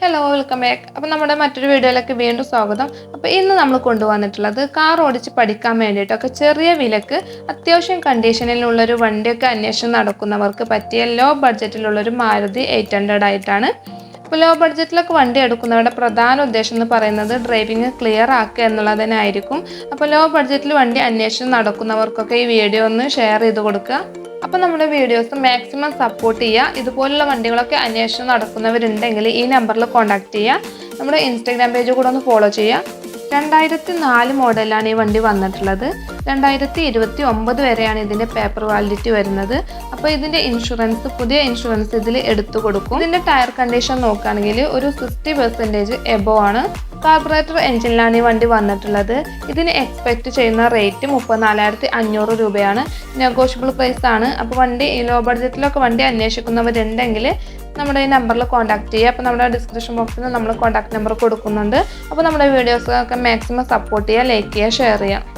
Hello welcome back അപ്പോൾ നമ്മുടെ മറ്റൊരു വീഡിയോയിലേക്ക് വീണ്ടും സ്വാഗതം. അപ്പോൾ ഇന്ന് നമ്മൾ കൊണ്ടുവന്നിട്ടുള്ളത് കാർ ഓടിച്ച് പഠിക്കാൻ വേണ്ടിയിട്ടൊക്കെ ചെറിയ വിലക്ക് അത്യാവശ്യം കണ്ടീഷനിലുള്ളൊരു വണ്ടിയൊക്കെ അന്വേഷണം നടക്കുന്നവർക്ക് പറ്റിയ ലോ ബഡ്ജറ്റിലുള്ളൊരു മാരുതി എയ്റ്റ് ഹൺഡ്രഡ് ആയിട്ടാണ്. അപ്പോൾ ലോ ബഡ്ജറ്റിലൊക്കെ വണ്ടി എടുക്കുന്നവരുടെ പ്രധാന ഉദ്ദേശം എന്ന് പറയുന്നത് ഡ്രൈവിംഗ് ക്ലിയർ ആക്കുക എന്നുള്ളത് തന്നെ ആയിരിക്കും അപ്പോൾ ലോ ബഡ്ജറ്റിൽ വണ്ടി അന്വേഷണം നടക്കുന്നവർക്കൊക്കെ ഈ വീഡിയോ ഒന്ന് ഷെയർ ചെയ്ത് കൊടുക്കുക. അപ്പോൾ നമ്മുടെ വീഡിയോസ് മാക്സിമം സപ്പോർട്ട് ചെയ്യുക. ഇതുപോലുള്ള വണ്ടികളൊക്കെ അന്വേഷണം നടക്കുന്നവരുണ്ടെങ്കിൽ ഈ നമ്പറിൽ കോൺടാക്ട് ചെയ്യുക. നമ്മുടെ ഇൻസ്റ്റാഗ്രാം പേജ് കൂടെ ഒന്ന് ഫോളോ ചെയ്യുക. രണ്ടായിരത്തി നാല് മോഡലാണ് ഈ വണ്ടി വന്നിട്ടുള്ളത്. രണ്ടായിരത്തി ഇരുപത്തി ഒമ്പത് വരെയാണ് ഇതിന്റെ പേപ്പർ വാലിഡിറ്റി വരുന്നത്. അപ്പോൾ ഇതിന്റെ ഇൻഷുറൻസ് പുതിയ ഇൻഷുറൻസ് ഇതിൽ എടുത്തു കൊടുക്കും. ഇതിന്റെ ടയർ കണ്ടീഷൻ നോക്കുകയാണെങ്കിൽ ഒരു സിക്സ്റ്റി പെർസെന്റേജ് എബോ ആണ്. കാർബറേറ്റർ എഞ്ചിനിലാണ് ഈ വണ്ടി വന്നിട്ടുള്ളത്. ഇതിന് എക്സ്പെക്റ്റ് ചെയ്യുന്ന റേറ്റ് മുപ്പത്തിനാലായിരത്തി അഞ്ഞൂറ് രൂപയാണ്. നെഗോഷ്യബിൾ പ്രൈസ് ആണ്. അപ്പോൾ വണ്ടി ലോ ബഡ്ജറ്റിലൊക്കെ വണ്ടി അന്വേഷിക്കുന്നവരുണ്ടെങ്കിൽ നമ്മുടെ ഈ നമ്പറിൽ കോൺടാക്ട് ചെയ്യുക. അപ്പോൾ നമ്മുടെ ഡിസ്ക്രിപ്ഷൻ ബോക്സിൽ നമ്മൾ കോൺടാക്ട് നമ്പർ കൊടുക്കുന്നുണ്ട്. അപ്പോൾ നമ്മുടെ വീഡിയോസൊക്കെ മാക്സിമം സപ്പോർട്ട് ചെയ്യുക ലൈക്ക് ചെയ്യുക ഷെയർ ചെയ്യുക.